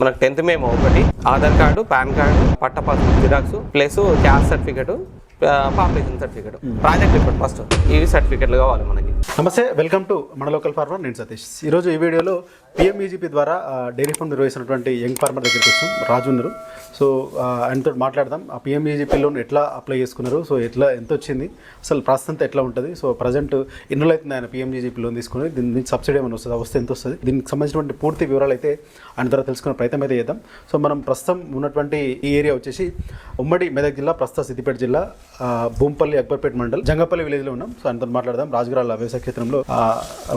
మనకు tenth memo ఒకటి. Aadhaar card PAN card పట్ట xerox plus caste certificate population certificate. Project report first. ఇవి సర్టిఫికెట్లు కావాలి మనకి. నమస్తే వెల్కమ్ టు మన లోకల్ ఫార్మర్ నేను సతీష్. ఈరోజు ఈ వీడియోలో పిఎంఈజీపీ ద్వారా డైరీ ఫార్మ్ నిర్వహిస్తున్నటువంటి యంగ్ ఫార్మర్ దగ్గరికి వచ్చాం రాజు ఉన్నారు. సో ఆయనతో మాట్లాడదాం. ఆ పిఎంఈజీపీ లోన్ ఎట్లా అప్లై చేసుకున్నారు? సో ఎట్లా ఎంత వచ్చింది అసలు ప్రస్తుతం ఎట్లా ఉంటుంది? సో ప్రజెంట్ ఎన్ని అయితే అవుతుంది ఆయన పిఎంఈజీపీ లోన్ తీసుకుని? దీని నుంచి సబ్సిడీ ఏమైనా వస్తుంది? వస్తే ఎంత వస్తుంది? దీనికి సంబంధించినటువంటి పూర్తి వివరాలు అయితే ఆయన ద్వారా తెలుసుకునే ప్రయత్నం అయితే చేద్దాం. సో మనం ప్రస్తుతం ఉన్నటువంటి ఈ ఏరియా వచ్చేసి ఉమ్మడి మెదక్ జిల్లా ప్రస్తుత సిద్దిపేట జిల్లా భూంపల్లి అక్బర్పేట మండల్. జంగపల్లి విలేజ్లో ఉన్నాం. సో ఆయనతో మాట్లాడదాం. రాజగిరాల వ్యవసాయ క్షేత్రంలో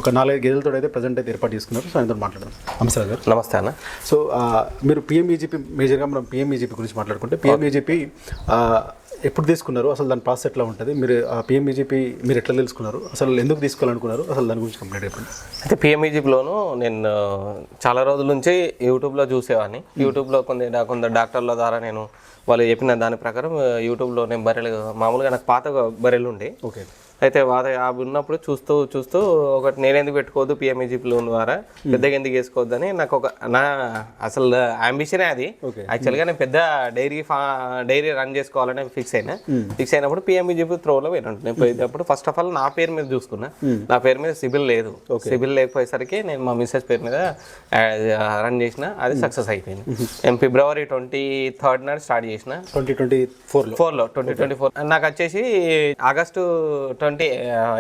ఒక నాలుగైదు గేదెలతో అయితే ప్రజెంట్ అయితే ఏర్పాటు చేసుకున్నారు. సో ఆయనతో మాట్లాడదాం. నమస్తే గారు నమస్తే అన్న. సో మీరు పిఎంఈజీపీ మేజర్గా మనం పిఎంఈజీపీ గురించి మాట్లాడుకుంటే పిఎంఈజీపీ ఎప్పుడు తీసుకున్నారు? అసలు దాని ప్రాసెస్ ఎట్లా ఉంటుంది? మీరు ఆ పిఎంఈజీపీ మీరు ఎట్లా తెలుసుకున్నారు? అసలు ఎందుకు తీసుకోవాలనుకున్నారు? అసలు దాని గురించి కంప్లీట్ అయిపోయింది అయితే పిఎంఈజీలోను నేను చాలా రోజుల నుంచి యూట్యూబ్లో చూసేవాడిని. యూట్యూబ్లో కొన్ని కొందరు డాక్టర్ల ద్వారా నేను వాళ్ళు చెప్పిన దాని ప్రకారం యూట్యూబ్లో నేను బర్రెలు మామూలుగా నాకు పాత బర్రెలు ఉండే. ఓకే. అయితే అవి ఉన్నప్పుడు చూస్తూ చూస్తూ ఒకటి నేను ఎందుకు పెట్టుకోవద్దు పిఎంఈజీపీ లోన్ ద్వారా? పెద్దగా ఎందుకు వేసుకోవద్దని నాకు ఒక నా అసలు అంబిషనే అది. యాక్చువల్గా నేను పెద్ద డైరీ ఫా డైరీ రన్ చేసుకోవాలని ఫిక్స్ అయినా. ఫిక్స్ అయినప్పుడు పిఎంఈజీపీ త్రోలో పోయినట్టు నేను పోయినప్పుడు ఫస్ట్ ఆఫ్ ఆల్ నా పేరు మీద చూసుకున్నా. నా పేరు మీద సిబిల్ లేదు. సిబిల్ లేకపోయేసరికి నేను మా మిస్సెస్ పేరు మీద రన్ చేసిన అది సక్సెస్ అయిపోయింది. నేను ఫిబ్రవరి ట్వంటీ థర్డ్ నాడు స్టార్ట్ చేసిన. ట్వంటీ ట్వంటీ ఫోర్లో ఫోర్లో ట్వంటీ ట్వంటీ ఫోర్ నాకు వచ్చేసి ఆగస్టు ట్వంటీ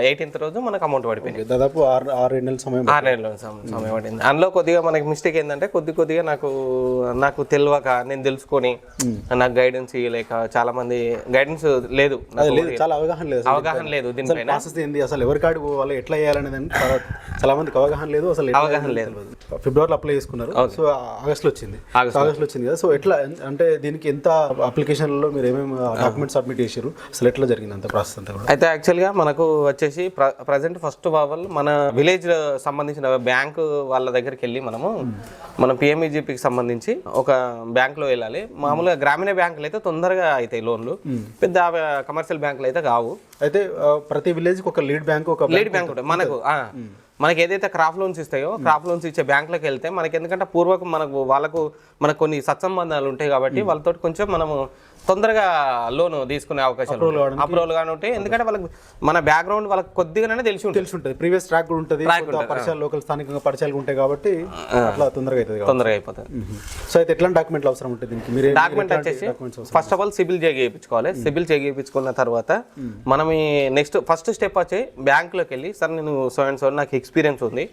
ఎయిటీన్త్ రోజు మనకు అమౌంట్ పడిపోయింది. దాదాపు ఆరు ఆరు నెలల సమయం ఆరు నెలల సమ- సమయం పడింది అందులో కొద్దిగా మనకి మిస్టేక్ ఏంటంటే కొద్ది కొద్దిగా నాకు నాకు తెలియక నేను తెలుసుకొని నాకు గైడెన్స్ ఇవ్వలేక చాలా మంది గైడెన్స్ లేదు చాలా అవగాహన లేదు అవగాహన లేదు దీనిపైన. ప్రాసెస్ ఏంది అసలు ఎవరి కాడికి పోవాలి ఎట్లా చేయాలనేది చాలా మందికి అవగాహన లేదు అసలు అవగాహన లేదు. ఫిబ్రవరిలో అప్లై చేసుకున్నారు. సో ఆగస్ట్లో వచ్చింది. ఆగస్టులో. ఆగస్ట్లో వచ్చింది కదా. సో ఎట్లా అంటే దీనికి ఎంత అప్లికేషన్లలో మీరు ఏమేమి డాక్యుమెంట్స్ సబ్మిట్ చేశారు అసలు ఎట్లా జరిగింది అంత ప్రాసెస్ అంతా అయితే యాక్చువల్గా మనకు వచ్చేసి ప్రజెంట్ ఫస్ట్ బావల్ మన విలేజ్ సంబంధించిన బ్యాంక్ వాళ్ళ దగ్గరికి వెళ్ళి మనము మనం పిఎంఈజీపీకి సంబంధించి ఒక బ్యాంక్లో వెళ్ళాలి. మామూలుగా గ్రామీణ బ్యాంకులు అయితే తొందరగా అవుతాయి లోన్లు. పెద్ద కమర్షియల్ బ్యాంకులు అయితే కావు. అయితే ప్రతి విలేజ్కి ఒక లీడ్ బ్యాంక్ ఒక లీడ్ బ్యాంక్ ఉంటుంది. మనకు మనకి ఏదైతే క్రాప్ లోన్స్ ఇస్తాయో క్రాప్ లోన్స్ ఇచ్చే బ్యాంకులకు వెళ్తే మనకి ఎందుకంటే పూర్వకం మనకు వాళ్ళకు మనకు కొన్ని సత్సంబంధాలు ఉంటాయి కాబట్టి వాళ్ళతో కొంచెం మనము తొందరగా లోన్ తీసుకునే అవకాశాలు అప్రూవల్ గానే ఉంటాయి ఎందుకంటే వాళ్ళకి మన బ్యాక్గ్రౌండ్ వాళ్ళకి కొద్దిగానే తెలిసి ఉంటుంది. తెలిసి ఉంటుంది. ప్రీవియస్ ట్రాక్ కూడా ఉంటుంది. పరిచయాలు లోకల్ స్థానికంగా పరిచయాలు ఉంటాయి కాబట్టి అట్లా తొందరగా అవుతుంది. తొందరగా అయిపోతుంది సో అయితే ఎట్లాంటి డాక్యుమెంట్లు అవసరం ఉంటుంది దీనికి? మీరు డాక్యుమెంట్ వచ్చేసి first of all CIBIL check చేయించుకోవాలి. సిబిల్ చెక్ చేయించుకున్న తర్వాత మనం ఈ నెక్స్ట్ ఫస్ట్ స్టెప్ వచ్చి బ్యాంకులోకి వెళ్ళి సార్ నేను సో అండ్ సో నాకు ఎక్స్పీరియన్స్ ఉంది.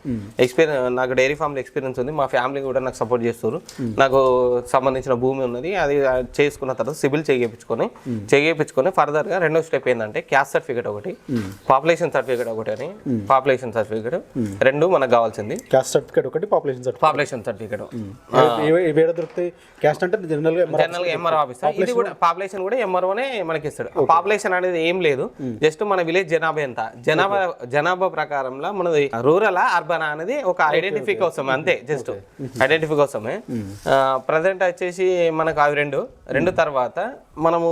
ఎక్స్పీరియన్స్ నాకు డైరీ ఫామ్లో ఎక్స్పీరియన్స్ ఉంది. మా ఫ్యామిలీ కూడా నాకు సపోర్ట్ చేస్తారు నాకు సంబంధించిన భూమి ఉన్నది. అది చేసుకున్న తర్వాత సిబిల్ చేయించుకొని చేయించుకొని ఫర్దర్గా రెండో స్టెప్ ఏంటంటే క్యాస్ట్ సర్టిఫికేట్ ఒకటి పాపులేషన్ సర్టిఫికేట్ ఒకటి అని పాపులేషన్ సర్టిఫికేట్ రెండు మనకు కావాల్సింది. క్యాస్ట్ సర్టిఫికేట్ ఒకటి పాపులేషన్ సర్టిఫికేట్ పాపులేషన్ సర్టిఫికేట్. దొరుకుతాయి క్యాస్ట్ అంటే ఎంఆర్ఓ ఆఫీసర్ ఇది కూడా పాపులేషన్ కూడా ఎంఆర్ఓనే మనకి ఇస్తాడు పాపులేషన్ అనేది ఏం లేదు. జస్ట్ మన విలేజ్ జనాభా ఎంత. జనాభా జనాభా ప్రకారంలో మనది రూరల్ అర్బన్ అనేది ఒక ఐడెంటిఫై కోసం అంతే జస్ట్ ఐడెంటిఫై కోసమే. ప్రజెంట్ వచ్చేసి మనకు అవి రెండు. రెండు తర్వాత మనము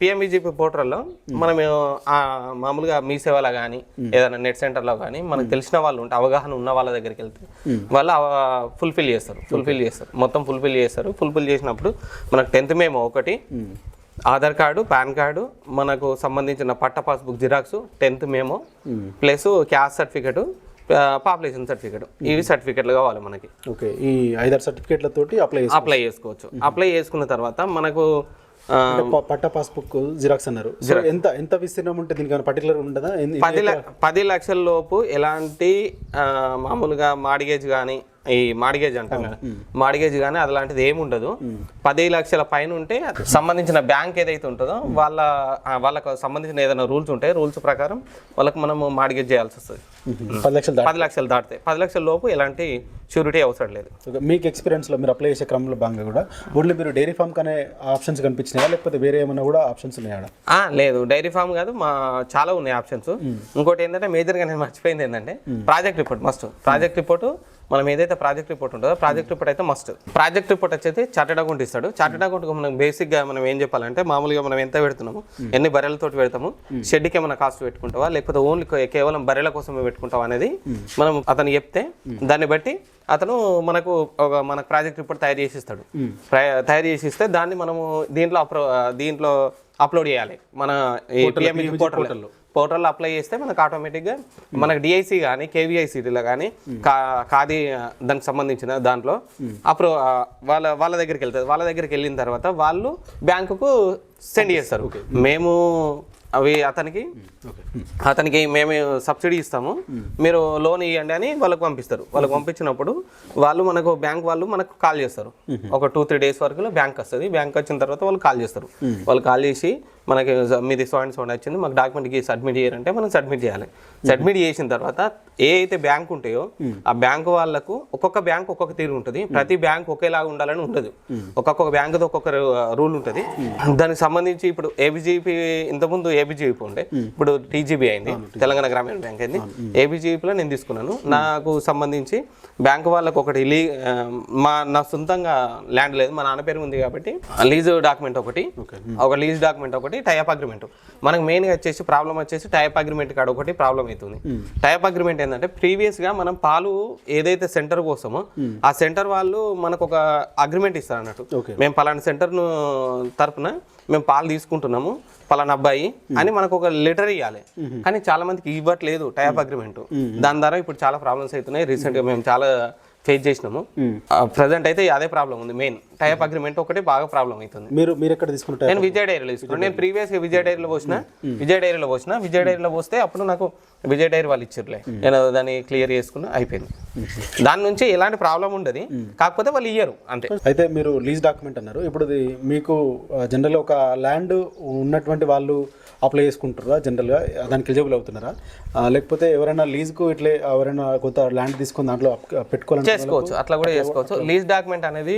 పిఎంఈజీపీ పోర్టల్లో మనం మామూలుగా మీ సేవలో కానీ ఏదైనా నెట్ సెంటర్లో కానీ మనకు తెలిసిన వాళ్ళు ఉంటే అవగాహన ఉన్న వాళ్ళ దగ్గరికి వెళ్తే వాళ్ళు ఫుల్ఫిల్ చేస్తారు ఫుల్ఫిల్ చేస్తారు. మొత్తం ఫుల్ఫిల్ చేస్తారు. ఫుల్ఫిల్ చేసినప్పుడు మనకు టెన్త్ మేము ఒకటి ఆధార్ కార్డు పాన్ కార్డు మనకు సంబంధించిన పట్ట passbook xerox tenth memo. Plus caste certificate population certificate. ఇవి సర్టిఫికెట్లు కావాలి మనకి. ఓకే ఈ ఐదారు సర్టిఫికేట్లతోటి అప్లై అప్లై చేసుకోవచ్చు. అప్లై చేసుకున్న తర్వాత మనకు పట్టా పాస్బుక్ జిరాక్స్ అన్నారు. ఎంత ఎంత విస్తీర్ణం ఉంటే దీనికి పర్టికులర్ ఉండదా? పది పది లక్షల లోపు ఎలాంటి మామూలుగా మాడిగేజ్ కానీ ఈ మాడిగేజ్ అంటాం కదా మాడిగేజ్ కానీ అలాంటిది ఏమి ఉండదు. పది లక్షల పైన ఉంటే సంబంధించిన బ్యాంక్ ఏదైతే ఉంటుందో వాళ్ళ వాళ్ళకు సంబంధించిన ఏదైనా రూల్స్ ఉంటాయి రూల్స్ ప్రకారం వాళ్ళకి మనము మాడిగేజ్ చేయాల్సి వస్తుంది. పది లక్షలు పది లక్షలు దాటితే. పది లక్షల లోపు ఎలాంటి షూరిటీ అవసరం లేదు. మీకు experience లో మీరు అప్లై చేసే క్రమంలో భాగంగా కూడా ఊళ్ళో మీరు డైరీ ఫామ్ కనే ఆప్షన్స్ కనిపించినాయా? లేకపోతే వేరే ఏమైనా కూడా ఆప్షన్స్ ఉన్నాయా లేదు. డైరీ ఫామ్ కాదు మా చాలా ఉన్నాయి ఆప్షన్స్ ఇంకోటి ఏంటంటే మేజర్గా నేను మర్చిపోయింది ఏంటంటే project report must project report మనం ఏదైతే ప్రాజెక్ట్ రిపోర్ట్ ఉంటుందో ప్రాజెక్ట్ రిపోర్ట్ అయితే మస్ట్ ప్రాజెక్ట్ రిపోర్ట్ వచ్చేసి చార్టెడ్ అకౌంట్ ఇస్తాడు. చార్టెడ్ అకౌంట్ మనం బేసిక్గా మనం ఏం చెప్పాలంటే మామూలుగా మనం ఎంత పెడుతున్నాము? ఎన్ని బర్రెలతో పెడతాము? షెడ్కి ఏమైనా కాస్ట్ పెట్టుకుంటావా? లేకపోతే ఓన్లీ కేవలం బర్రెల కోసమే పెట్టుకుంటావా అనేది మనం అతను చెప్తే దాన్ని బట్టి అతను మనకు ఒక మన ప్రాజెక్ట్ రిపోర్ట్ తయారు చేసి ఇస్తాడు. తయారు చేసి ఇస్తే దాన్ని మనము దీంట్లో అప్లో దీంట్లో అప్లోడ్ చేయాలి. మన పోర్టల్లో అప్లై చేస్తే మనకు ఆటోమేటిక్గా మనకు డిఐసి కానీ కేవీఐసిటీలో కానీ కా కాది దానికి సంబంధించిన దాంట్లో అప్రో ఆ, వాళ్ళ వాళ్ళ దగ్గరికి వెళ్తుంది. వాళ్ళ దగ్గరికి వెళ్ళిన తర్వాత వాళ్ళు బ్యాంకుకు సెండ్ చేస్తారు. మేము అవి అతనికి? అతనికి మేము సబ్సిడీ ఇస్తాము. మీరు లోన్ ఇవ్వండి అని వాళ్ళకి పంపిస్తారు. వాళ్ళకి పంపించినప్పుడు వాళ్ళు మనకు బ్యాంక్ వాళ్ళు మనకు కాల్ చేస్తారు. ఒక టూ త్రీ డేస్ వరకు బ్యాంక్ వస్తుంది. బ్యాంక్ వచ్చిన తర్వాత వాళ్ళు కాల్ చేస్తారు. వాళ్ళు కాల్ చేసి మనకి మీది సో అండ్ సో వచ్చింది. మాకు డాక్యుమెంట్కి సబ్మిట్ చేయాలంటే మనం సబ్మిట్ చేయాలి. సబ్మిట్ చేసిన తర్వాత ఏ అయితే బ్యాంక్ ఉంటాయో ఆ బ్యాంక్ వాళ్ళకు ఒక్కొక్క బ్యాంక్ ఒక్కొక్క తీరు ఉంటుంది. ప్రతి బ్యాంక్ ఒకేలాగా ఉండాలని ఉండదు. ఒక్కొక్క బ్యాంకుతో ఒక్కొక్క రూల్ ఉంటుంది. దానికి సంబంధించి ఇప్పుడు ఏబిజిపి ఇంతకుముందు ఏబిజిపి ఉండే. ఇప్పుడు టీజీబీ అయింది. తెలంగాణ గ్రామీణ బ్యాంక్ అయింది. ఏబిజిపిలో నేను తీసుకున్నాను. నాకు సంబంధించి బ్యాంక్ వాళ్ళకు ఒకటి లీ మా నా సొంతంగా ల్యాండ్ లేదు. మా నాన్న పేరు ఉంది కాబట్టి లీజ్ డాక్యుమెంట్ ఒకటి ఒక లీజ్ డాక్యుమెంట్ ఒకటి టైప్ అగ్రిమెంట్. మనకు మెయిన్గా వచ్చేసి ప్రాబ్లం వచ్చేసి టైప్ అగ్రిమెంట్ కాడ ఒకటి ప్రాబ్లం అవుతుంది. టైప్ అగ్రిమెంట్ ఏంటంటే ప్రీవియస్గా మనం పాలు ఏదైతే సెంటర్ కోసమో ఆ సెంటర్ వాళ్ళు మనకు ఒక అగ్రిమెంట్ ఇస్తారు అన్నట్టు. మేము పలానా సెంటర్ను తరపున మేము పాలు తీసుకుంటున్నాము పలానా అబ్బాయి అని మనకు ఒక లెటర్ ఇవ్వాలి కానీ చాలా మందికి ఇవ్వట్లేదు టైప్ అగ్రిమెంట్ దాని ద్వారా ఇప్పుడు చాలా ప్రాబ్లమ్స్ అవుతున్నాయి. రీసెంట్గా మేము. చాలా ఫేస్ చేసినాము. ప్రజెంట్ అయితే అదే ప్రాబ్లం ఉంది మెయిన్ టైప్ అగ్రిమెంట్ ఒకటి బాగా ప్రాబ్లం అవుతుంది. మీరు మీరు ఎక్కడ తీసుకుంటారు నేను విజయ్ డైరీలో తీసుకున్నాను. నేను ప్రీవియస్గా విజయ్ డైరీలో. పోసిన విజయ్ డైరీలో పోసిన విజయ్ డైరీలో పోస్తే అప్పుడు నాకు విజయ్ డైరీ వాళ్ళు ఇచ్చిర్లే నేను దాన్ని క్లియర్ చేసుకున్నా అయిపోయింది. దాని నుంచి ఎలాంటి ప్రాబ్లం ఉండదు. కాకపోతే వాళ్ళు ఇయ్యరు అంతే. అయితే మీరు లీజ్ డాక్యుమెంట్ అన్నారు. ఇప్పుడు మీకు జనరల్గా ఒక ల్యాండ్ ఉన్నటువంటి వాళ్ళు అప్లై చేసుకుంటారా జనరల్గా? దానికి ఎలిజిబుల్ అవుతున్నారా? లేకపోతే ఎవరైనా లీజ్కు ఇట్లే ఎవరైనా కొంత ల్యాండ్ తీసుకుని దాంట్లో పెట్టుకోవాలంటే చేసుకోవచ్చు. అట్లా కూడా చేసుకోవచ్చు. లీజ్ డాక్యుమెంట్ అనేది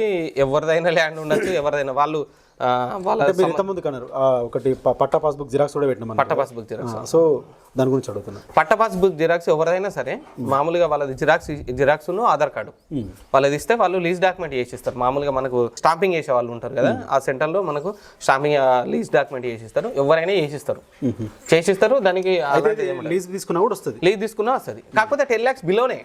ఎవరిదైనా ల్యాండ్ ఉండొచ్చు ఎవరిదైనా వాళ్ళు వాళ్ళ ఇంతకుముందు కన్నారు ఒకటి పట్టా పాస్బుక్ జిరాక్స్ కూడా పెట్టినాం పట్ట పాస్బుక్ జిరాక్స్ సో దాని గురించి అడుగుతున్నా. పట్ట పాస్బుక్ జిరాక్స్ ఎవరైనా సరే మామూలుగా వాళ్ళది జిరాక్స్ జిరాక్స్ ఆధార్ కార్డు. వాళ్ళది ఇస్తే వాళ్ళు లీజ్ డాక్యుమెంట్ చేసిస్తారు. మామూలుగా మనకు స్టాంపింగ్ చేసే వాళ్ళు ఉంటారు కదా ఆ సెంటర్లో మనకు స్టాంపింగ్ లీజ్ డాక్యుమెంట్ చేసిస్తారు. ఎవరైనా చేసిస్తారు. చేసిస్తారు దానికి లీజ్ తీసుకున్నా కూడా వస్తుంది. లీజ్ తీసుకున్నా వస్తుంది. కాకపోతే టెన్ ల్యాక్స్ బిలోనే.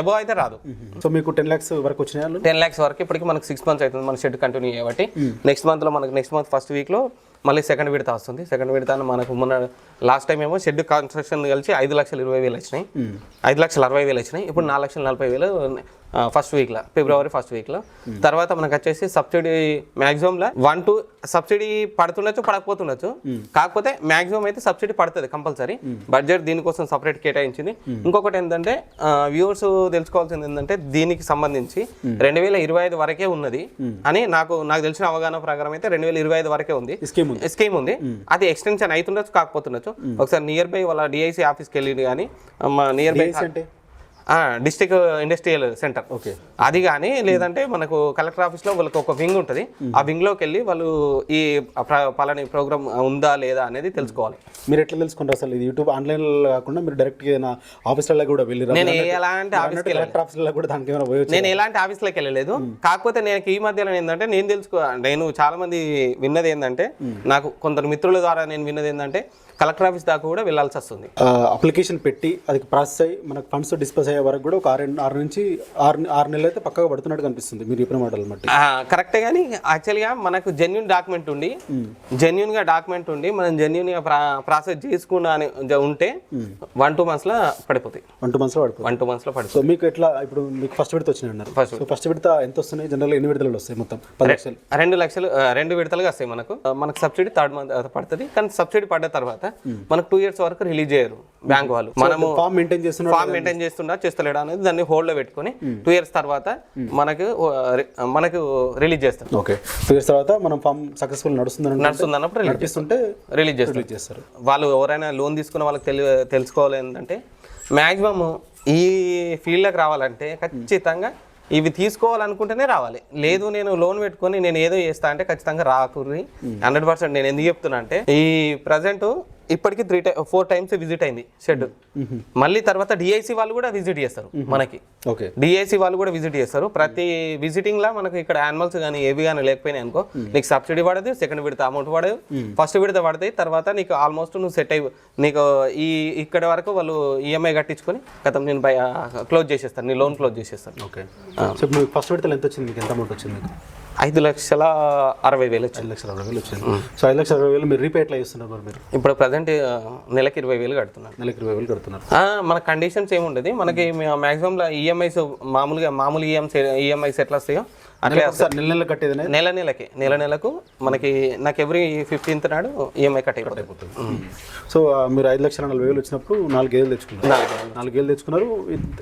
ఎబో అయితే రాదు. సో మీకు టెన్ ల్యాక్స్ వరకు వచ్చినాయి వాళ్ళు టెన్ ల్యాక్స్ వరకు ఇప్పటికి మనకు సిక్స్ మంత్స్ అవుతుంది మన షెడ్ కంటిన్యూ చేయబట్టి. నెక్స్ట్ మంత్లో మనకు నెక్స్ట్ మంత్ ఫస్ట్ వీక్లో మళ్ళీ సెకండ్ విడత వస్తుంది. సెకండ్ విడత మనకు మొన్న లాస్ట్ టైం ఏమో షెడ్ కన్స్ట్రక్షన్ కలిసి ఐదు లక్షల ఇరవై వేలు వచ్చినాయి. ఐదు లక్షల అరవై వేలు వచ్చినాయి. ఇప్పుడు నాలుగు లక్షల నలభై వేలు ఫస్ట్ వీక్లో ఫిబ్రవరి ఫస్ట్ వీక్లో తర్వాత మనకు వచ్చేసి సబ్సిడీ మ్యాక్సిమంలో వన్ టూ సబ్సిడీ పడుతుండొచ్చు పడకపోతుండొచ్చు. కాకపోతే మ్యాక్సిమం అయితే సబ్సిడీ పడుతుంది కంపల్సరీ. బడ్జెట్ దీనికోసం సపరేట్ కేటాయించింది. ఇంకొకటి ఏంటంటే వ్యూవర్స్ తెలుసుకోవాల్సింది ఏంటంటే దీనికి సంబంధించి రెండు వేల ఇరవై ఐదు వరకే ఉన్నది అని నాకు నాకు తెలిసిన అవగాహన ప్రకారం అయితే రెండు వేల ఇరవై ఐదు వరకే ఉంది. ఈ స్కీమ్ ఉంది. స్కీమ్ ఉంది. అది ఎక్స్టెన్షన్ అవుతుండొచ్చు కాకపోతుండొచ్చు. ఒకసారి నియర్ బై వాళ్ళ డిఐసి ఆఫీస్కి వెళ్ళి కానీ nearby district industrial centre okay అది కానీ లేదంటే మనకు కలెక్టర్ ఆఫీస్లో వాళ్ళకి ఒక వింగ్ ఉంటుంది. ఆ వింగ్లోకి వెళ్ళి వాళ్ళు ఈ పలాని ప్రోగ్రామ్ ఉందా లేదా అనేది తెలుసుకోవాలి. మీరు ఎట్లా తెలుసుకుంటారు అసలు ఇది యూట్యూబ్ ఆన్లైన్లో కాకుండా మీరు డైరెక్ట్ ఏదైనా ఆఫీసులలో కూడా వెళ్ళి నేను ఎలాంటి కలెక్టర్ ఆఫీసులలో కూడా దానికి ఏమైనా పోయొచ్చు నేను ఎలాంటి ఆఫీస్లోకి వెళ్ళలేదు. కాకపోతే నేను ఈ మధ్యలో ఏంటంటే నేను తెలుసుకో నేను చాలా మంది విన్నది ఏంటంటే నాకు కొందరు మిత్రుల ద్వారా నేను విన్నది ఏంటంటే కలెక్టర్ ఆఫీస్ దాకా కూడా వెళ్ళాల్సి వస్తుంది. అప్లికేషన్ పెట్టి అది ప్రాసెస్ అయ్యి మనకు ఫండ్స్ డిస్పోజ్ అయ్యే వరకు కూడా ఒక ఆరు ఆరు నుంచి ఆరు ఆరు నెలలు అయితే పక్కగా పడుతున్నట్టు కనిపిస్తుంది మీరు చెప్పిన మాటలు బట్టి. కరెక్టే కానీ యాక్చువల్గా మనకు జెన్యున్ డాక్యుమెంట్ ఉండి జెన్యున్గా డాక్యుమెంట్ ఉండి మనం జెన్యున్గా ప్రా- ప్రాసెస్ చేసుకున్నా అని ఉంటే వన్ టూ మంత్స్లో పడిపోతాయి. వన్ టూ మంత్స్లో పడిపోతుంది వన్ టూ మంత్స్లో పడిపోతాయి. సో మీకు ఎట్లా ఇప్పుడు మీకు ఫస్ట్ విడత వచ్చినాయి అన్నారు. సో ఫస్ట్ విడత. ఎంత వస్తున్నాయి? జనరల్ ఎన్ని విడతలు వస్తాయి మొత్తం? పది లక్షలు. రెండు లక్షలు రెండు విడతలుగా వస్తాయి మనకు. మనకు సబ్సిడీ థర్డ్ మంత్ పడుతుంది. కానీ సబ్సిడీ పడ్డ తర్వాత మనకు టూ ఇయర్స్ వరకు రిలీజ్ చేయరు. బ్యాంక్ వాళ్ళు. మనము ఫామ్ మెయింటైన్ చేస్తున్నారు ఫామ్ మెయింటైన్ చేస్తలేడా అనేది దాన్ని హోల్డ్లో పెట్టుకొని టూ ఇయర్స్ తర్వాత మనకు ఆ, రి- మనకు రిలీజ్ చేస్తారు. ఓకే టూ ఇయర్స్ తర్వాత మనం ఫామ్ సక్సెస్ఫుల్ నడుస్తుంది నడుస్తుంది అన్నప్పుడు రిలీజ్ నడిపిస్తుంటే రిలీజ్ చేస్తారు. రిలీజ్ చేస్తారు. వాళ్ళు ఎవరైనా లోన్ తీసుకున్న వాళ్ళకి తెలి తెలుసుకోవాలి ఏంటంటే మ్యాక్సిమం ఈ ఫీల్డ్లోకి రావాలంటే ఖచ్చితంగా ఇవి తీసుకోవాలనుకుంటేనే రావాలి. లేదు నేను లోన్ పెట్టుకొని నేను ఏదో చేస్తా అంటే ఖచ్చితంగా రాకూరి హండ్రెడ్ పర్సెంట్ నేను ఎందుకు చెప్తున్నా అంటే ఈ ప్రజెంట్ ఇప్పటికి త్రీ టై ఫోర్ టైమ్స్ విజిట్ అయింది షెడ్. మళ్ళీ తర్వాత డిఐసి వాళ్ళు కూడా విజిట్ చేస్తారు మనకి. ఓకే. డిఐసి వాళ్ళు కూడా విజిట్ చేస్తారు. ప్రతి విజిటింగ్ లా మనకి ఇక్కడ యానిమల్స్ కానీ ఏవి కానీ లేకపోయినాయి అనుకో నీకు సబ్సిడీ పడదు సెకండ్ విడత అమౌంట్ పడదు ఫస్ట్ విడత పడతాయి తర్వాత నీకు ఆల్మోస్ట్ నువ్వు సెట్ అయ్యి నీకు ఈ ఇక్కడ వరకు వాళ్ళు ఈఎంఐ కట్టించుకొని గతం నేను క్లోజ్ చేసేస్తాను నీ లోన్ క్లోజ్ చేసేస్తాను. ఓకే. ఫస్ట్ విడతలు ఎంత వచ్చింది? ఎంత అమౌంట్ వచ్చింది? ఐదు లక్షల అరవై వేలు ఐదు లక్షల అరవై వేలు వచ్చింది. సో ఐదు లక్షల అరవై వేలు మీరు రీపే ఎట్లా చేస్తున్నారు మరి మీరు? ఇప్పుడు ప్రజెంట్ నెలకి ఇరవై వేలు కడుతున్నాను నెలకి ఇరవై వేలు కడుతున్నారు. మన కండిషన్స్ ఏముండదు? మనకి మాక్సిమం ఈఎంఐస్ మామూలుగా మామూలు E ఈఎంఐస్ ఈఎంఐస్ ఎట్లా వస్తాయో అట్లే నెల నెల కట్టేదనే? నెల నెలకి నెల నెలకు మనకి నాకు ఎవ్రీ ఫిఫ్టీన్త్ నాడు E ఈఎంఐ కట్ అయిపోతుంది. సో మీరు ఐదు లక్షల నలభై వేలు వచ్చినప్పుడు నాలుగు గేదెలు తెచ్చుకున్నారు. నాలుగు గేదెలు తెచ్చుకున్నారు.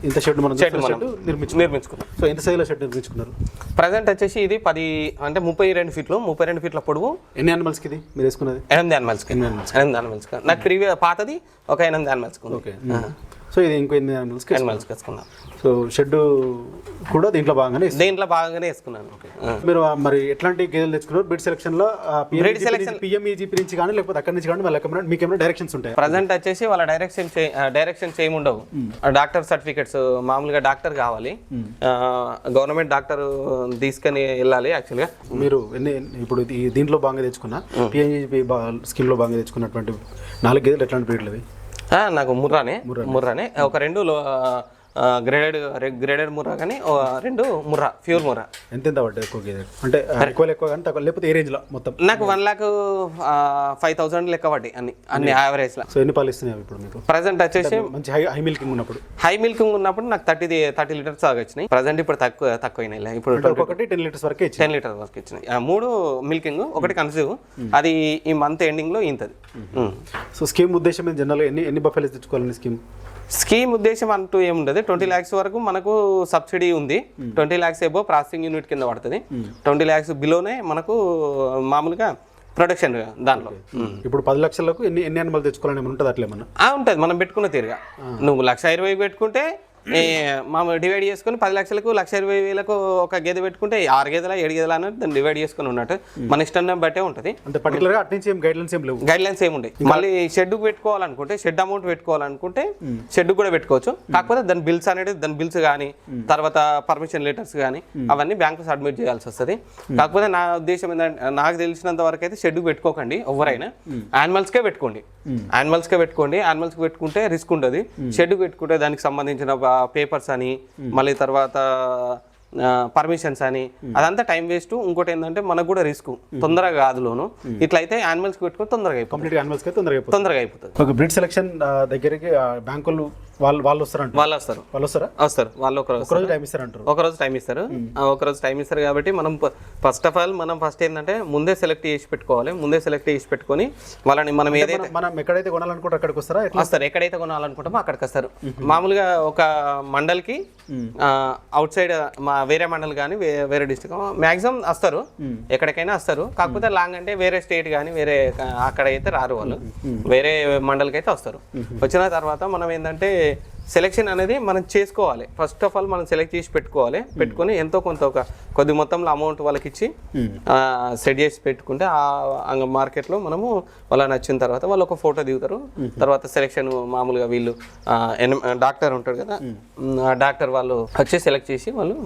ఇంత- షెడ్ మనం షెడ్ నిర్మించుకున్నారు. నిర్మించుకున్నాం. సో ఎంత సైజులో షెడ్ నిర్మించుకున్నారు? ప్రజెంట్ వచ్చేసి ఇది పది అంటే ముప్పై రెండు ఫీట్లు ముప్పై రెండు ఫీట్ల పొడవు. ఎన్ని యానిమల్స్కి ఇది మీరు వేసుకున్నది? ఎనిమిది యానిమల్స్కి ఎనిమిది యానిమల్స్కి నాకు ప్రీవియస్ పాతది ఒక ఎనిమిది యానిమల్స్కి ఓకే. సో ఇది ఇంకో ఎనిమిది యానిమల్స్కి యానిమల్స్కి వేసుకున్నాను సో షెడ్ కూడా దీంట్లో బాగానే ఇస్తుంది. దీంట్లో బాగానే వేసుకున్నాను. మీరు ఆ, మరి ఎట్లాంటి గేదెలు తెచ్చుకున్నారు? బిడ్ సెలక్షన్లో Breed selection- పిఎంఈజీపీ నుంచి కానీ లేకపోతే అక్కడి నుంచి కానీ వాళ్ళకి ఏమైనా మీకు ఏమైనా డైరెక్షన్స్ ఉంటాయి? ప్రజెంట్ వచ్చేసి వాళ్ళ డైరెక్షన్ డైరెక్షన్స్ ఏమి ఉండవు. డాక్టర్ సర్టిఫికెట్స్ మామూలుగా డాక్టర్ కావాలి. గవర్నమెంట్ డాక్టర్ తీసుకొని వెళ్ళాలి యాక్చువల్గా మీరు ఎన్ని ఇప్పుడు ఈ దీంట్లో బాగా తెచ్చుకున్న. పిఎంఈజీపీ స్కీమ్లో బాగా తెచ్చుకున్నటువంటి నాలుగు గేదెలు ఎట్లాంటి బ్రీడ్లు అవి? నాకు ముర్రానే. ముర్రానే. ఒక రెండు గ్రేడెడ్ గ్రేడెడ్ ముర్రా కానీ రెండు ముర్రా ప్యూర్ ముర్రా. ఎంత ఎంత పడ్డాయి ఎక్కువ అంటే ఎక్కువ ఎక్కువ కానీ తక్కువ లేకపోతే ఏ రేంజ్లో మొత్తం? నాకు వన్ లాక్ ఫైవ్ థౌసండ్ లెక్క పడ్డాయి అన్ని అన్ని యావరేజ్లో సో ఎన్ని పాలు ఇస్తున్నాయి ఇప్పుడు మీకు? ప్రజెంట్ వచ్చేసి మంచి హై హై మిల్కింగ్ ఉన్నప్పుడు. హై మిల్కింగ్ ఉన్నప్పుడు నాకు థర్టీ థర్టీ లీటర్స్ దాకా వచ్చినాయి. ప్రజెంట్ ఇప్పుడు తక్కువ తక్కువైనాయి ఇప్పుడు ఒక్కొక్కటి టెన్ లీటర్స్ వరకే టెన్ లీటర్ వరకు ఇచ్చినాయి. మూడు మిల్కింగ్ ఒకటి కన్సీవ్ అది ఈ మంత్ ఎండింగ్లో ఇంతది. సో స్కీమ్ ఉద్దేశం జనరల్ ఎన్ని ఎన్ని బఫెల్స్ తెచ్చుకోవాలని స్కీమ్ స్కీమ్ ఉద్దేశం అంటూ ఏముండదు. ట్వంటీ ల్యాక్స్ వరకు మనకు సబ్సిడీ ఉంది. ట్వంటీ ల్యాక్స్ ఏబో ప్రాసెసింగ్ యూనిట్ కింద పడుతుంది. ట్వంటీ ల్యాక్స్ బిలోనే మనకు మామూలుగా ప్రొడక్షన్ దాంట్లో. ఉమ్. ఇప్పుడు పది లక్షలకు ఎన్ని ఎన్ని యానిమల్ తెచ్చుకోవాలని ఉంటుంది అట్లా ఏమన్నా? ఆ, ఉంటుంది. మనం పెట్టుకున్న తీరుగా. నువ్వు లక్ష ఇరవై పెట్టుకుంటే మనం డివైడ్ చేసుకుని పది లక్షలకు లక్ష ఇరవై వేలకు ఒక గేదె పెట్టుకుంటే ఆరు గేదెల ఏడు గేదెల దాన్ని డివైడ్ చేసుకుని ఉన్నట్టు. మన ఇష్టం బట్టే ఉంటుంది. అంటే అటు నుంచి ఏం గైడ్ లైన్స్ ఏం లేవు. గైడ్ లైన్స్ ఏముండే మళ్ళీ షెడ్ పెట్టుకోవాలనుకుంటే షెడ్ అమౌంట్ పెట్టుకోవాలనుకుంటే షెడ్ కూడా పెట్టుకోవచ్చు. కాకపోతే దాని బిల్స్ అనేది దాని బిల్స్ కానీ తర్వాత పర్మిషన్ లెటర్స్ కానీ అవన్నీ బ్యాంకు సబ్మిట్ చేయాల్సి వస్తుంది. కాకపోతే నా ఉద్దేశం ఏంటంటే నాకు తెలిసినంత వరకు అయితే షెడ్ పెట్టుకోకండి ఎవరైనా. యానిమల్స్కే పెట్టుకోండి. యానిమల్స్కే పెట్టుకోండి. యానిమల్స్కి పెట్టుకుంటే రిస్క్ ఉంటుంది షెడ్ పెట్టుకుంటే దానికి సంబంధించిన పేపర్స్ అని మళ్ళీ తర్వాత పర్మిషన్స్ అని అదంతా టైం వేస్ట్. ఇంకోటి ఏంటంటే మనకు కూడా రిస్క్. తొందరగా కాదు లోను ఇట్లయితే యానిమల్స్కి పెట్టుకుని తొందరగా అయిపోతుంది కంప్లీట్ యానిమల్స్ తొందరగా అయిపోతుంది తొందరగా అయిపోతుంది ఒక బ్రిడ్ సెలక్షన్ దగ్గరికి బ్యాంకులు వాళ్ళు వాళ్ళు వస్తారంట వాళ్ళు వస్తారు. వాళ్ళు వస్తారా? వస్తారు. వాళ్ళు ఒక రోజు టైం ఇస్తారంటారు. ఒక రోజు టైం ఇస్తారు ఒక రోజు టైం ఇస్తారు కాబట్టి మనం ఫస్ట్ ఆఫ్ ఆల్ మనం ఫస్ట్ ఏంటంటే ముందే సెలెక్ట్ చేసి పెట్టుకోవాలి. ముందే సెలెక్ట్ చేసి పెట్టుకొని వాళ్ళని మనం ఏదైతే మనం- ఎక్కడైతే కొనాలనుకుంటే అక్కడికి వస్తారా? వస్తారు. ఎక్కడైతే కొనాలనుకుంటామో అక్కడికి వస్తారు. మామూలుగా ఒక మండల్కి అవుట్ సైడ్ మా వేరే మండల్ కానీ వేరే డిస్ట్రిక్ట్ మాక్సిమం వస్తారు. ఎక్కడికైనా వస్తారు. కాకపోతే లాంగ్ అంటే వేరే స్టేట్ కానీ వేరే అక్కడ అయితే రారు వాళ్ళు. వేరే మండల్కి అయితే వస్తారు వచ్చిన తర్వాత మనం ఏంటంటే dice, సెలెక్షన్ అనేది మనం చేసుకోవాలి. ఫస్ట్ ఆఫ్ ఆల్ మనం సెలెక్ట్ చేసి పెట్టుకోవాలి. పెట్టుకొని ఎంతో కొంత ఒక కొద్ది మొత్తంలో అమౌంట్ వాళ్ళకి ఇచ్చి సెట్ చేసి పెట్టుకుంటే ఆ మార్కెట్లో మనము వాళ్ళ నచ్చిన తర్వాత వాళ్ళు ఒక ఫోటో దిగుతారు. తర్వాత సెలెక్షన్ మామూలుగా వీళ్ళు డాక్టర్ ఉంటాడు కదా. ఆ డాక్టర్ వాళ్ళు వచ్చి సెలెక్ట్ చేసి వాళ్ళు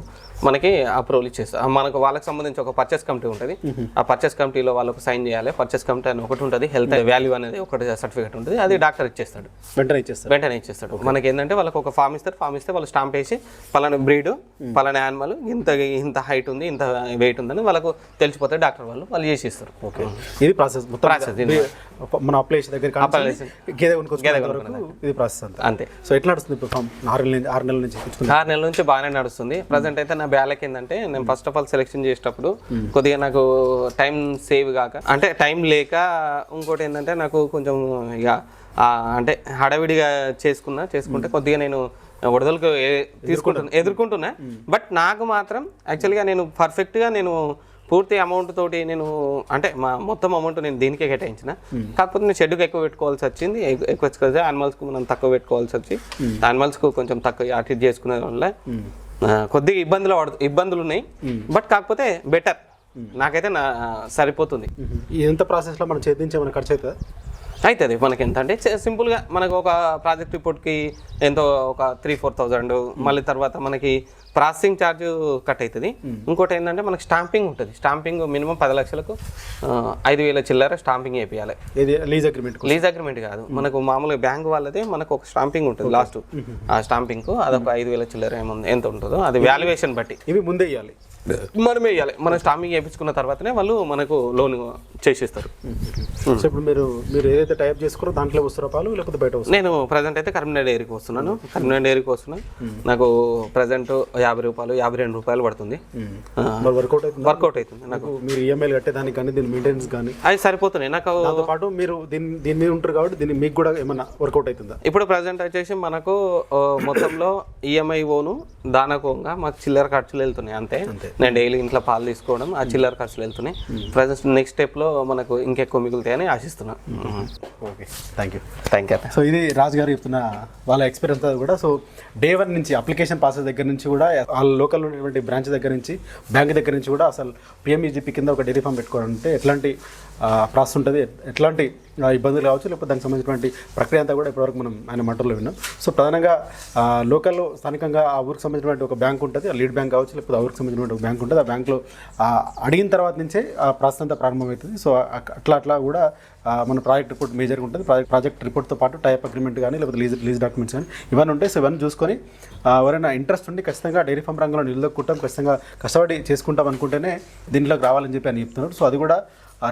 మనకి అప్రూవల్ ఇచ్చేస్తారు. మనకు వాళ్ళకి సంబంధించి ఒక పర్చేస్ కమిటీ ఉంటుంది. ఆ పర్చేస్ కమిటీలో వాళ్ళకు సైన్ చేయాలి. పర్చేస్ కమిటీ అని ఒకటి ఉంటుంది. హెల్త్ వాల్యూ అనేది ఒకటి సర్టిఫికేట్ ఉంటుంది. అది డాక్టర్ ఇచ్చేస్తాడు. వెంటనే ఇచ్చేస్తారు వెంటనే ఇచ్చేస్తాడు. మనకి ఏంటంటే వాళ్ళకి ఒక ఫామ్ ఇస్తారు. ఫామ్ ఇస్తే వాళ్ళు స్టాంప్ వేసి పలానా బ్రీడ్ పలానా యానిమల్ ఇంత ఇంత హైట్ ఉంది ఇంత వెయిట్ ఉందని వాళ్ళకు తెలిసిపోతే డాక్టర్ వాళ్ళు వాళ్ళు చేసి ఇస్తారు. ఓకే. ఇది ప్రాసెస్ ఇది. మన అప్లైషన్ దగ్గర. గేదె ఇది ప్రాసెస్ అంతా అంతే. సో ఎట్లా నడుస్తుంది ఆరు నెలల నుంచి ఆరు నెలల నుంచి ఆరు నెలల నుంచి బాగానే నడుస్తుంది. ప్రజెంట్ అయితే నా బ్యాలెక్ ఏంటంటే నేను ఫస్ట్ ఆఫ్ ఆల్ సెలెక్షన్ చేసేటప్పుడు కొద్దిగా నాకు టైం సేవ్ కాక అంటే టైం లేక ఇంకోటి ఏంటంటే నాకు కొంచెం ఇక అంటే హడావిడిగా చేసుకున్నా చేసుకుంటే కొద్దిగా నేను వడదలకు తీసుకుంటున్నా ఎదుర్కొంటున్నా. బట్ నాకు మాత్రం యాక్చువల్గా నేను పర్ఫెక్ట్గా నేను పూర్తి అమౌంట్ తోటి నేను అంటే మా మొత్తం అమౌంట్ నేను దీనికే కేటాయించిన. కాకపోతే నేను షెడ్యూకి ఎక్కువ పెట్టుకోవాల్సి వచ్చింది. ఎక్- ఎక్కువ యానిమల్స్కి మనం తక్కువ పెట్టుకోవాల్సి వచ్చి యానిమల్స్కు కొంచెం తక్కువ అటు ఇటు చేసుకునే వల్ల ఆ, కొద్దిగా ఇబ్బందులు పడు ఇబ్బందులు ఉన్నాయి. బట్ కాకపోతే బెటర్ నాకైతే నా సరిపోతుంది. ఎంత ప్రాసెస్లో మనం చేతించి ఏమైనా ఖర్చు అవుతుందా? అవుతుంది మనకి ఎంత అంటే సింపుల్గా మనకు ఒక ప్రాజెక్ట్ రిపోర్ట్కి ఎంతో ఒక త్రీ ఫోర్ థౌజండ్. మళ్ళీ తర్వాత మనకి ప్రాసెసింగ్ ఛార్జ్ కట్ అవుతుంది ఇంకోటి ఏంటంటే మనకి స్టాంపింగ్ ఉంటుంది. స్టాంపింగ్ మినిమం పది లక్షలకు ఐదు వేల చిల్లర స్టాంపింగ్ వేయాలి ఇది లీజ్ అగ్రిమెంట్ లీజ్ అగ్రిమెంట్ కాదు. మనకు మామూలుగా బ్యాంక్ వాళ్ళదే మనకు ఒక స్టాంపింగ్ ఉంటుంది లాస్ట్. ఆ స్టాంపింగ్ అదొక ఐదు వేల చిల్లర ఏముంది ఎంత ఉంటుందో. అది వాల్యుయేషన్ బట్టి. ఇవి ముందే ఇవ్వాలి మనమే వేయాలి మనం స్టాంపింగ్ వేయించుకున్న తర్వాతనే వాళ్ళు మనకు లోన్ చేసిస్తారు. సో ఇప్పుడు మీరు మీరు ఏదైతే టైప్ చేసుకున్నారో దాంట్లో వస్తారో పాలు లేకపోతే బయట నేను ప్రజెంట్ అయితే కరీంనగర్ డైరీకి వస్తున్నాను. కరీంనగర్ డైరీకి వస్తున్నాను. నాకు ప్రజెంట్ యాభై రూపాయలు యాభై రెండు రూపాయలు పడుతుంది. వర్కౌట్ అవుతుంది? వర్కౌట్ అవుతుంది నాకు. మీరు ఈఎంఐలు కట్టేదానికి కానీ దీని మెయింటెనెన్స్ కానీ? అది సరిపోతున్నాయి. నాకు పాటు మీరు దీని దీని మీద ఉంటారు కాబట్టి దీన్ని మీకు కూడా ఏమన్నా వర్కౌట్ అవుతుందా? ఇప్పుడు ప్రజెంట్ వచ్చేసి మనకు మొత్తంలో ఈఎంఐ ఓను దానకోంగా మాకు చిల్లర ఖర్చులు వెళ్తున్నాయి అంతే. నేను డైలీ ఇంట్లో పాలు తీసుకోవడం ఆ చిల్లర ఖర్చులు వెళ్తున్నాయి. ప్రజెంట్ నెక్స్ట్ స్టెప్లో మనకు ఇంకెక్కువ మిగులుతాయని ఆశిస్తున్నాను okay. Thank you thank you so ఇది రాజు గారు చెప్తున్న వాళ్ళ ఎక్స్పీరియన్స్ అది కూడా. సో డే వన్ నుంచి అప్లికేషన్ ప్రాసెస్ దగ్గర నుంచి కూడా వాళ్ళ లోకల్ ఉన్నటువంటి బ్రాంచ్ దగ్గర నుంచి బ్యాంక్ దగ్గర నుంచి కూడా అసలు పిఎంఈజీపీ కింద ఒక డైరీ ఫామ్ పెట్టుకోవాలంటే ఎట్లాంటి ప్రాసెస్ ఉంటుంది. ఎట్లాంటి ఇబ్బందులు కావచ్చు లేకపోతే దానికి సంబంధించినటువంటి ప్రక్రియ అంతా కూడా ఇప్పటివరకు మనం ఆయన మాటల్లో విన్నాం. సో ప్రధానంగా లోకల్లో స్థానికంగా ఆ ఊరికి సంబంధించినటువంటి ఒక బ్యాంక్ ఉంటుంది. ఆ లీడ్ బ్యాంక్ కావచ్చు లేకపోతే ఆ ఊరికి సంబంధించినటువంటి ఒక బ్యాంక్ ఉంటుంది. ఆ బ్యాంక్లో అడిగిన తర్వాత నుంచే ఆ ప్రాసెస్ అంతా ప్రారంభమవుతుంది. సో అట్లా అట్లా కూడా మన ప్రాజెక్ట్ రిపోర్ట్ మేజర్గా ఉంటుంది. ప్రాజెక్ట్ ప్రాజెక్ట్ రిపోర్ట్తో పాటు టైప్ అగ్రిమెంట్ కానీ లేకపోతే లీజ్ లీజ్ డాక్యుమెంట్స్ కానీ ఇవన్నీ ఉంటాయి సో ఇవన్నీ చూసుకొని ఎవరైనా ఇంట్రెస్ట్ ఉండి ఖచ్చితంగా డైరీ ఫామ్ రంగంలో నిలదొక్కుంటాం ఖచ్చితంగా కష్టపడి చేసుకుంటాం అనుకుంటేనే దీంట్లోకి రావాలని చెప్పి అని చెప్తున్నారు. సో అది కూడా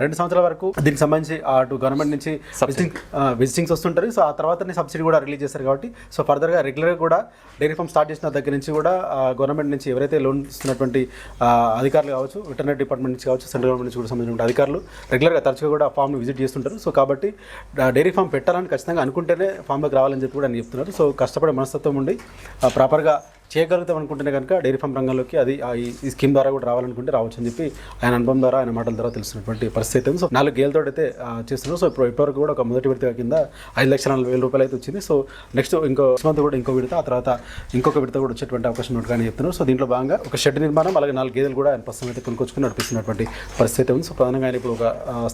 రెండు సంవత్సరాల వరకు దీనికి సంబంధించి అటు గవర్నమెంట్ నుంచి విజిటింగ్ విజిటింగ్స్ వస్తుంటారు. సో ఆ తర్వాతనే సబ్సిడీ కూడా రిలీజ్ చేస్తారు కాబట్టి సో ఫర్దర్గా రెగ్యులర్గా కూడా డైరీ ఫామ్ స్టార్ట్ చేసిన దగ్గర నుంచి కూడా గవర్నమెంట్ నుంచి ఎవరైతే లోన్ ఇస్తున్నటువంటి అధికారులు కావచ్చు వెటర్నరీ డిపార్ట్మెంట్ నుంచి కావచ్చు సెంట్రల్ గవర్నమెంట్ నుంచి కూడా సంబంధించిన అధికారులు రెగ్యులర్గా తరచుగా కూడా ఫామ్ని విజిట్ చేస్తుంటారు. సో కాబట్టి డైరీ ఫామ్ పెట్టాలని ఖచ్చితంగా అనుకుంటేనే ఫామ్లోకి రావాలని చెప్పి కూడా ఆయన చెప్తున్నారు సో కష్టపడే మనస్తత్వం ఉండి ప్రాపర్గా చేయగలుగుతాం అనుకుంటేనే కనుక డైరీ ఫామ్ రంగంలోకి అది ఈ స్కీమ్ ద్వారా కూడా రావాలనుకుంటే రావచ్చు అని చెప్పి ఆయన అనుభవం ద్వారా ఆయన మాటల ద్వారా తెలిసినటువంటి పరిస్థితి సో నాలుగు గేలతో అయితే చేస్తున్నారు. సో ఇప్పుడు ఇప్పటివరకు కూడా ఒక మొదటి విడత కింద ఐదు లక్షల నలభై వేల రూపాయలు అయితే వచ్చింది. సో నెక్స్ట్ ఇంకో మంత్ కూడా ఇంకో విడత ఆ తర్వాత ఇంకొక విడత కూడా వచ్చేటువంటి అవకాశం ఉన్నట్టు కానీ చెప్తున్నారు. సో దీంట్లో భాగంగా ఒక షెడ్ నిర్మాణం అలాగే నాలుగు గేదెలు కూడా ఆయన ప్రస్తుతం అయితే కొనుక్కొచ్చుకుని నడిపిస్తున్నటువంటి పరిస్థితి ఉంది. సో ప్రధానంగా ఆయన ఇప్పుడు ఒక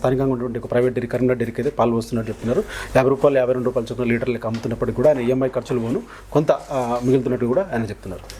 స్థానికంగా ఉన్నటువంటి ఒక ప్రైవేట్ డైరీ కరీంనగర్ డైరీకి అయితే పాలు వస్తున్నట్టు చెప్తున్నారు. యాభై రూపాయలు యాభై రెండు రూపాయలు చొప్పున లీటర్లకు అమ్ముతున్నప్పటికీ కూడా ఆయన ఈఎంఐ ఖర్చులు పోను. కొంత మిగులుతున్నట్టు కూడా ఆయన చెప్తున్నారు. up.